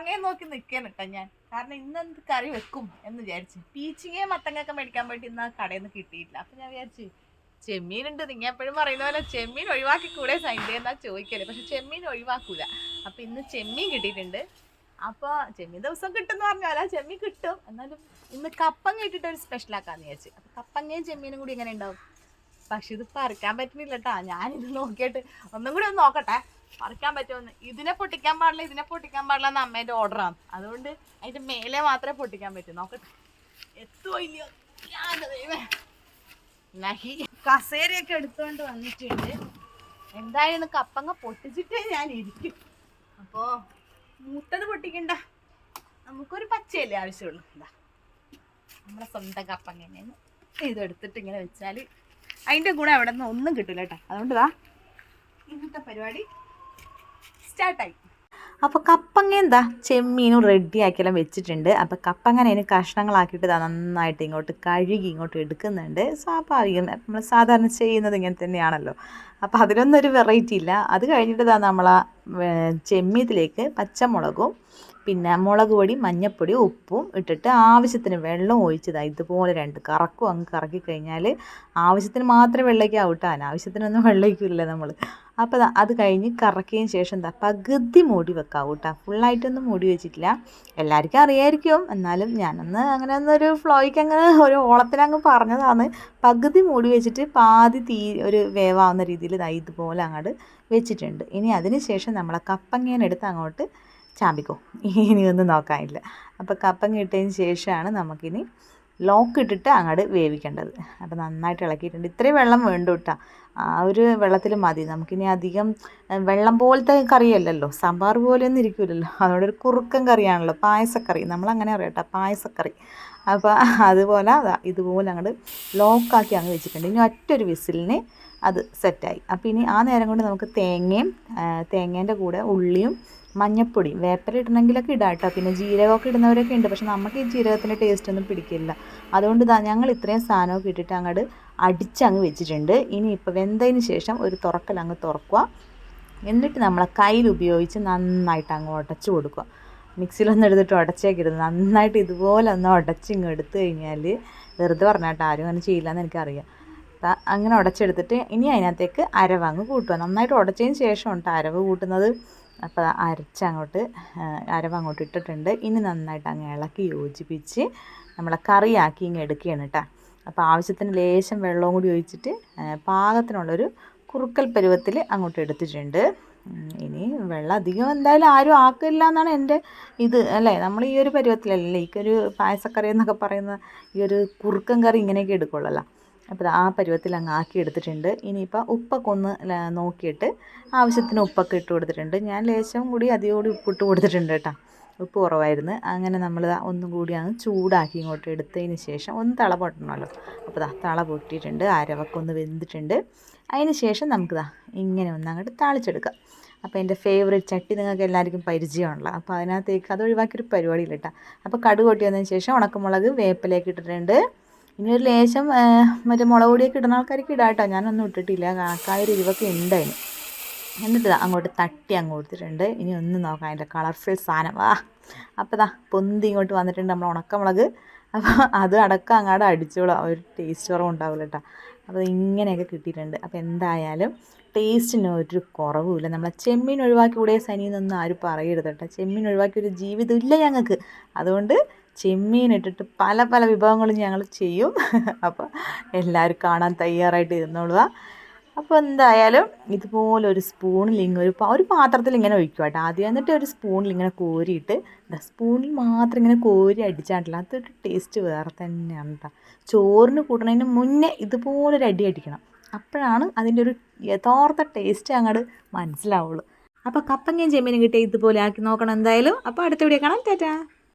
കപ്പങ്ങയും നോക്കി നിൽക്കാൻ കേട്ടോ ഞാൻ. കാരണം ഇന്ന് എന്ത് കറി വെക്കും എന്ന് വിചാരിച്ചു. പീച്ചിങ്ങയും മത്തങ്ങയൊക്കെ മേടിക്കാൻ വേണ്ടി ഇന്ന് കടയിൽ നിന്ന് കിട്ടിയിട്ടില്ല. അപ്പൊ ഞാൻ വിചാരിച്ചു ചെമ്മീൻ ഉണ്ട് നിങ്ങൾ എപ്പോഴും പറയുന്ന പോലെ ചെമ്മീൻ ഒഴിവാക്കി കൂടെ സൈൻഡ് എന്നാ ചോദിക്കല്ലേ പക്ഷെ ചെമ്മീൻ ഒഴിവാക്കൂല. അപ്പൊ ഇന്ന് ചെമ്മീൻ കിട്ടിയിട്ടുണ്ട്. അപ്പോൾ ചെമ്മീൻ ദിവസം കിട്ടുമെന്ന് പറഞ്ഞാൽ ചെമ്മീൻ കിട്ടും. എന്നാലും ഇന്ന് കപ്പങ്ങ ഇട്ടിട്ട് ഒരു സ്പെഷ്യൽ ആക്കാന്ന് വിചാരിച്ചു. അപ്പൊ കപ്പങ്ങയും ചെമ്മീനും കൂടി എങ്ങനെ ഉണ്ടാവും? പക്ഷെ ഇത് പറിക്കാൻ പറ്റുന്നില്ല കേട്ടാ ഞാനിത് നോക്കിയിട്ട് ഒന്നും കൂടി ഒന്ന് നോക്കട്ടെ. പറിക്കാൻ പറ്റുമെന്ന്. ഇതിനെ പൊട്ടിക്കാൻ പാടില്ല ഇതിനെ പൊട്ടിക്കാൻ പാടില്ല എന്ന് അമ്മേന്റെ ഓർഡറാണ് അതുകൊണ്ട് അതിന്റെ മേലെ മാത്രമേ പൊട്ടിക്കാൻ പറ്റൂ. നോക്കട്ടെ എത്തുമോ ഇല്ലയോ. നഹി. കസേരയൊക്കെ എടുത്തുകൊണ്ട് വന്നിട്ടുണ്ട്. എന്തായാലും കപ്പങ്ങ പൊട്ടിച്ചിട്ടേ ഞാൻ ഇരിക്കും. അപ്പോ മൂത്തത് പൊട്ടിക്കണ്ട. നമുക്കൊരു പച്ചയല്ലേ ആവശ്യമുള്ളൂ. എന്താ നമ്മളെ സ്വന്തം കപ്പങ്ങ തന്നെയാണ്. ഇതെടുത്തിട്ട് ഇങ്ങനെ വെച്ചാൽ അതിന്റെ കൂടെ അവിടെ നിന്ന് ഒന്നും കിട്ടില്ല കേട്ടോ. അതുകൊണ്ട് ഇന്നത്തെ പരിപാടി സ്റ്റാർട്ടായി അപ്പോൾ കപ്പങ്ങ എന്താ? ചെമ്മീനും റെഡി ആക്കിയെല്ലാം വെച്ചിട്ടുണ്ട്. അപ്പോൾ കപ്പങ്ങനെ അതിന് കഷ്ണങ്ങളാക്കിയിട്ട് നന്നായിട്ട് ഇങ്ങോട്ട് കഴുകി ഇങ്ങോട്ട് എടുക്കുന്നുണ്ട്. സ്വാഭാവികം. നമ്മൾ സാധാരണ ചെയ്യുന്നത് ഇങ്ങനെ തന്നെയാണല്ലോ. അപ്പോൾ അതിലൊന്നും ഒരു വെറൈറ്റി ഇല്ല. അത് കഴിഞ്ഞിട്ട് ദാ നമ്മൾ ആ ചെമ്മീത്തിലേക്ക് പച്ചമുളകും പിന്നെ മുളക് പൊടി മഞ്ഞൾപ്പൊടി ഉപ്പും ഇട്ടിട്ട് ആവശ്യത്തിന് വെള്ളം ഒഴിച്ചതാ ഇതുപോലെ രണ്ട് കറക്കും അങ്ങ് കറക്കി കഴിഞ്ഞാൽ ആവശ്യത്തിന് മാത്രമേ വെള്ളയ്ക്കാവൂ കേട്ടോ അനാവശ്യത്തിനൊന്നും വെള്ളയ്ക്കില്ല നമ്മൾ അപ്പോൾ അത് കഴിഞ്ഞ് കറക്കിയതിന് ശേഷം എന്താ പകുതി മൂടി വെക്കാവൂ കേട്ടോ ഫുള്ളായിട്ടൊന്നും മൂടി വെച്ചിട്ടില്ല. എല്ലാവർക്കും അറിയായിരിക്കും. എന്നാലും ഞാനൊന്ന് അങ്ങനെ ഒന്നൊരു ഫ്ലോയ്ക്ക് അങ്ങനെ ഒരു ഓളത്തിനങ്ങ് പറഞ്ഞതാണ്. പകുതി മൂടി വെച്ചിട്ട് പാതി തീ ഒരു വേവാവുന്ന രീതിയിൽ ഇതാ ഇതുപോലെ അങ്ങോട്ട് വെച്ചിട്ടുണ്ട്. ഇനി അതിന് ശേഷം നമ്മളെ കപ്പങ്ങേനെടുത്ത് അങ്ങോട്ട് ചാമ്പിക്കോ. ഇനിയൊന്നും നോക്കാനില്ല. അപ്പോൾ കപ്പങ്ങ ഇട്ടതിന് ശേഷമാണ് നമുക്കിനി ലോക്ക് ഇട്ടിട്ട് അങ്ങോട്ട് വേവിക്കേണ്ടത്. അപ്പോൾ നന്നായിട്ട് ഇളക്കിയിട്ടുണ്ട്. ഇത്രയും വെള്ളം വേണ്ടു കേട്ടോ ആ ഒരു വെള്ളത്തിൽ മതി. നമുക്കിനി അധികം വെള്ളം പോലത്തെ കറിയല്ലല്ലോ. സാമ്പാർ പോലെയൊന്നും ഇരിക്കില്ലല്ലോ അതുകൊണ്ട് കുറുക്കൻ കറിയാണല്ലോ. പായസക്കറി. നമ്മളങ്ങനെ അറിയാം കേട്ടോ പായസക്കറി. അപ്പോൾ അതുപോലെ അതാ ഇതുപോലെ അങ്ങോട്ട് ലോക്കാക്കി അങ്ങ് വെച്ചിട്ടുണ്ട്. ഇനി ഒറ്റൊരു വിസിലിന് അത് സെറ്റായി. അപ്പോൾ ഇനി ആ നേരം കൊണ്ട് നമുക്ക് തേങ്ങയും തേങ്ങേന്റെ കൂടെ ഉള്ളിയും മഞ്ഞപ്പൊടിയും വേപ്പില ഇടണമെങ്കിലൊക്കെ ഇടാം കേട്ടോ. പിന്നെ ജീരകമൊക്കെ ഇടുന്നവരൊക്കെ ഉണ്ട്. പക്ഷെ നമുക്ക് ഈ ജീരകത്തിന്റെ ടേസ്റ്റ് ഒന്നും പിടിക്കില്ല. അതുകൊണ്ട് ഇതാ ഞങ്ങൾ ഇത്രയും സാധനമൊക്കെ ഇട്ടിട്ട് അങ്ങോട്ട് അടിച്ചങ്ങ് വെച്ചിട്ടുണ്ട്. ഇനി ഇപ്പോൾ വെന്തതിന് ശേഷം ഒരു തുറക്കൽ അങ്ങ് തുറക്കുക. എന്നിട്ട് നമ്മളെ കയ്യിൽ ഉപയോഗിച്ച് നന്നായിട്ട് അങ്ങ് ഉടച്ചു കൊടുക്കുക. മിക്സിയിലൊന്നും എടുത്തിട്ട് ഉടച്ചേക്കരുത്. നന്നായിട്ട് ഇതുപോലെ ഒന്ന് ഉടച്ച് ഇങ്ങ് എടുത്തു കഴിഞ്ഞാൽ വെറുതെ പറഞ്ഞാട്ടോ ആരും അങ്ങനെ ചെയ്യില്ല എന്ന് എനിക്കറിയാം അങ്ങനെ ഉടച്ചെടുത്തിട്ട് ഇനി അതിനകത്തേക്ക് അരവങ്ങ് കൂട്ടുക. നന്നായിട്ട് ഉടച്ചതിന് ശേഷം ഉണ്ട് അരവ് കൂട്ടുന്നത്. അപ്പോൾ അരച്ചങ്ങോട്ട് അരവ് അങ്ങോട്ട് ഇട്ടിട്ടുണ്ട്. ഇനി നന്നായിട്ട് അങ്ങ് ഇളക്കി യോജിപ്പിച്ച് നമ്മളെ കറിയാക്കി ഇങ്ങ് എടുക്കുകയാണ് കേട്ടോ അപ്പോൾ ആവശ്യത്തിന് ലേശം വെള്ളവും കൂടി ഒഴിച്ചിട്ട് പാകത്തിനുള്ളൊരു കുറുക്കൽ പരുവത്തിൽ അങ്ങോട്ട് എടുത്തിട്ടുണ്ട്. ഇനി വെള്ളം അധികം എന്തായാലും ആരും ആക്കില്ല എന്നാണ് എന്റെ ഇത് അല്ലേ? നമ്മൾ ഈ ഒരു പരുവത്തിലല്ലേ ഈക്കൊരു പായസക്കറി എന്നൊക്കെ പറയുന്ന ഈ ഒരു കുറുക്കൻ കറി ഇങ്ങനെയൊക്കെ എടുക്കുള്ളല്ലോ. അപ്പോൾ ആ പരുവത്തിൽ അങ്ങ് ആക്കി എടുത്തിട്ടുണ്ട്. ഇനിയിപ്പോൾ ഉപ്പൊക്കെ ഒന്ന് നോക്കിയിട്ട് ആവശ്യത്തിന് ഉപ്പൊക്കെ ഇട്ട് കൊടുത്തിട്ടുണ്ട്. ഞാൻ ലേശം കൂടി അധികം കൂടി ഉപ്പിട്ട് കൊടുത്തിട്ടുണ്ട് കേട്ടോ. ഉപ്പ് കുറവായിരുന്നു. അങ്ങനെ നമ്മൾ ഒന്നും കൂടി അങ്ങ് ചൂടാക്കി ഇങ്ങോട്ട് എടുത്തതിന് ശേഷം ഒന്ന് തള പൊട്ടണമല്ലോ. അപ്പോൾ ദാ തള പൊട്ടിയിട്ടുണ്ട് അരവക്കൊന്ന് വെന്തിട്ടുണ്ട്. അതിന് ശേഷം നമുക്കിതാ ഇങ്ങനെ ഒന്ന് അങ്ങോട്ട് താളിച്ചെടുക്കാം. അപ്പോൾ എന്റെ ഫേവറേറ്റ് ചട്ടി നിങ്ങൾക്ക് എല്ലാവർക്കും പരിചയമുള്ള അപ്പോൾ അതിനകത്തേക്ക് അത് ഒഴിവാക്കിയൊരു പരിപാടിയില്ല കേട്ടോ. അപ്പോൾ കടുക് കൊട്ടി വന്നതിന് ശേഷം ഉണക്കമുളക് വേപ്പിലേക്ക് ഇട്ടിട്ടുണ്ട്. ഇനി ഒരു ലേശം മറ്റേ മുളക് പൊടിയൊക്കെ ഇടുന്ന ആൾക്കാർക്ക് ഇടാം കേട്ടോ. ഞാനൊന്നും ഇട്ടിട്ടില്ല. കണക്കായൊരു എരിവൊക്കെ ഉണ്ട് അതിന്. എന്നിട്ട് അങ്ങോട്ട് തട്ടി അങ്ങ് കൊടുത്തിട്ടുണ്ട്. ഇനി ഒന്ന് നോക്കാം അതിന്റെ കളർഫുൾ സാധനം. വാ. അപ്പോൾ ദാ പൊന്തി ഇങ്ങോട്ട് വന്നിട്ടുണ്ട് നമ്മൾ ഉണക്കമുളക്. അപ്പോൾ അത് അടക്കം അങ്ങോട്ട് അടിച്ചോളാം. ഒരു ടേസ്റ്റ് കുറവ് ഉണ്ടാവില്ല കേട്ടോ. അപ്പോൾ ഇങ്ങനെയൊക്കെ കിട്ടിയിട്ടുണ്ട്. അപ്പോൾ എന്തായാലും ടേസ്റ്റിന് ഒരു കുറവുമില്ല. നമ്മളെ ചെമ്മീൻ ഒഴിവാക്കി കൂടെ സനിന്നൊന്നും ആരും പറയരുത് കേട്ടോ. ചെമ്മീൻ ഒഴിവാക്കി ഒരു ജീവിതം ഇല്ല ഞങ്ങൾക്ക്. അതുകൊണ്ട് ചെമ്മീൻ ഇട്ടിട്ട് പല പല വിഭവങ്ങളും ഞങ്ങൾ ചെയ്യും. അപ്പോൾ എല്ലാവരും കാണാൻ തയ്യാറായിട്ട് ഇരുന്നോളുക അപ്പോൾ എന്തായാലും ഇതുപോലെ ഒരു സ്പൂണിൽ ഇങ്ങനെ ഒരു ഒരു പാത്രത്തിൽ ഇങ്ങനെ ഒഴിക്കുക കേട്ടോ. ആദ്യം എന്നിട്ട് ഒരു സ്പൂണിൽ ഇങ്ങനെ കോരിയിട്ട് സ്പൂണിൽ മാത്രം ഇങ്ങനെ കോരി അടിച്ചാട്ടില്ല അതൊരു ടേസ്റ്റ് വേറെ തന്നെയാണ് കേട്ടോ ചോറിന് കൂട്ടണതിന് മുന്നേ ഇതുപോലെ ഒരു അടി അടിക്കണം. അപ്പോഴാണ് അതിന്റെ ഒരു യഥാർത്ഥ ടേസ്റ്റ് അങ്ങോട്ട് മനസ്സിലാവുള്ളൂ. അപ്പോൾ കപ്പങ്ങയും ചെമ്മീനും കിട്ടിയ ഇതുപോലെ ആക്കി നോക്കണം എന്തായാലും. അപ്പോൾ അടുത്ത വീഡിയോ കാണാം. ടാറ്റാ.